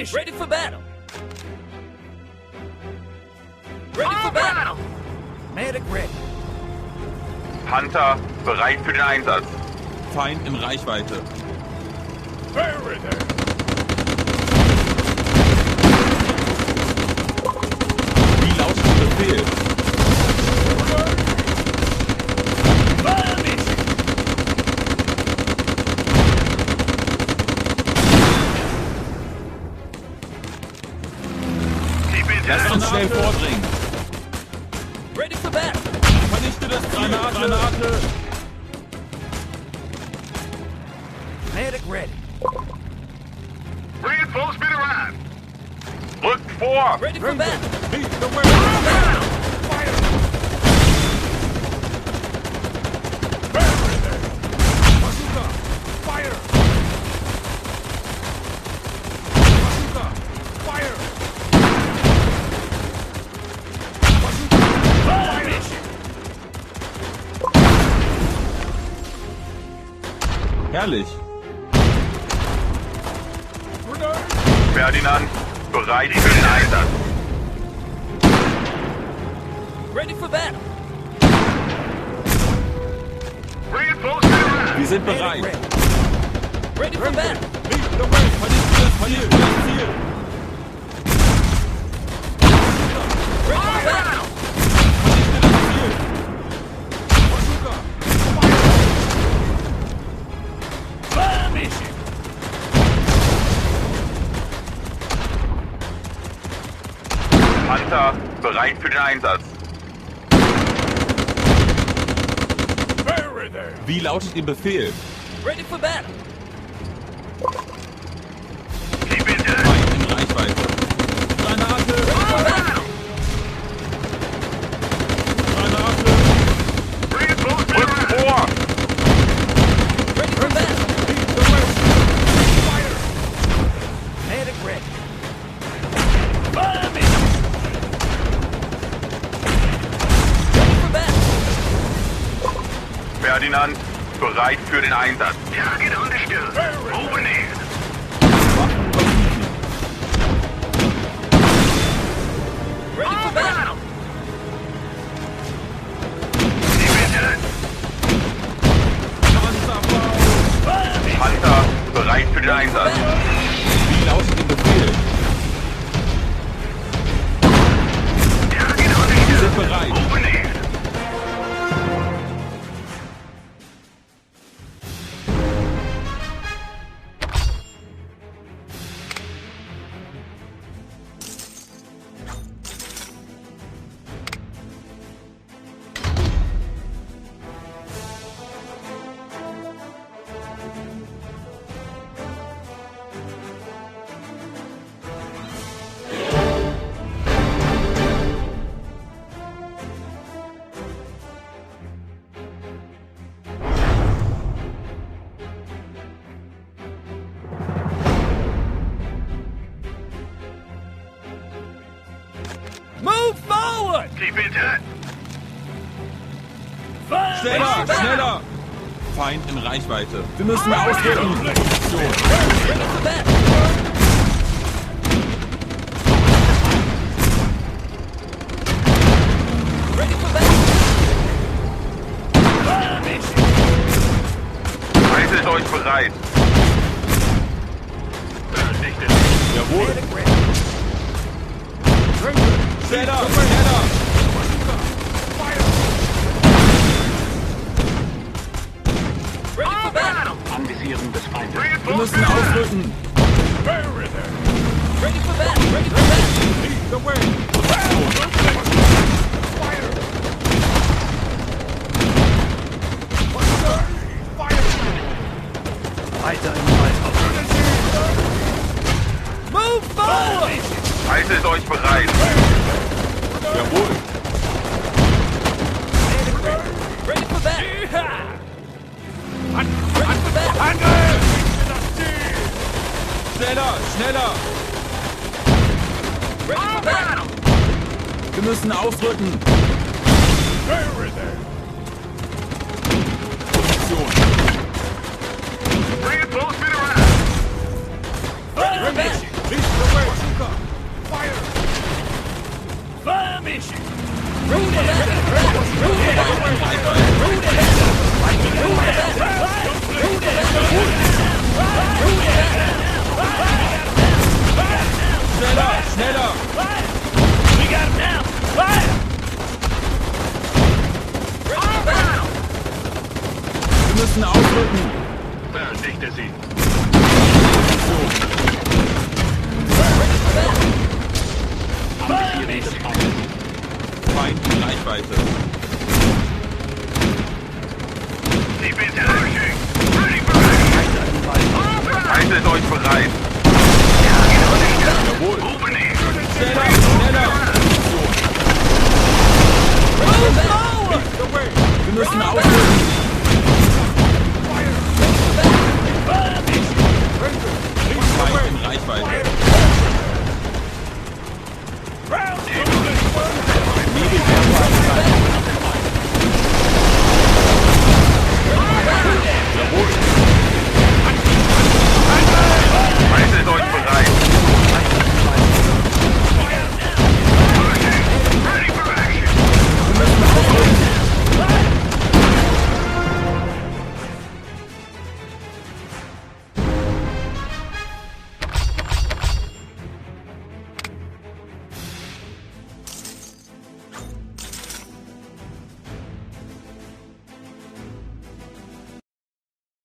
Mission. Ready for battle. Ready for battle. Medic ready. Panther bereit für den Einsatz. Feind in Reichweite. Wie lautet der Befehl? Lasst uns schnell vordringen. Ready for battle. Vernichte das Ziel. Granate. Medic ready. Reinforcement arrived. Rückt vor. Ready for battle. Lead the way. Herrlich. Ferdinand, bereit für den Einsatz. Ready for battle. Wir sind bereit. ready. For battle. Ready for battle. Panther, bereit für den Einsatz. Wie lautet Ihr Befehl? Ready for battle. Ferdinand, bereit für den Einsatz. Ready for battle. Panzerbau. Fire mission. Panther, bereit für den Einsatz. Wie lautet Ihr forward. Fire Schneller, mission. schneller. Feind in Reichweite. Wir müssen ausrücken. Battle. Wir müssen ausrücken. Ready for battle. Ready for battle. Move forward. Haltet euch bereit. Jawohl. Ready. Ready for battle. Ready for battle. Schneller, schneller. Ready for battle. Wir müssen ausrücken. Mission. Feind in Reichweite. Haltet euch bereit. Jawohl. Schneller, schneller. Move forward. Wir müssen ausrücken.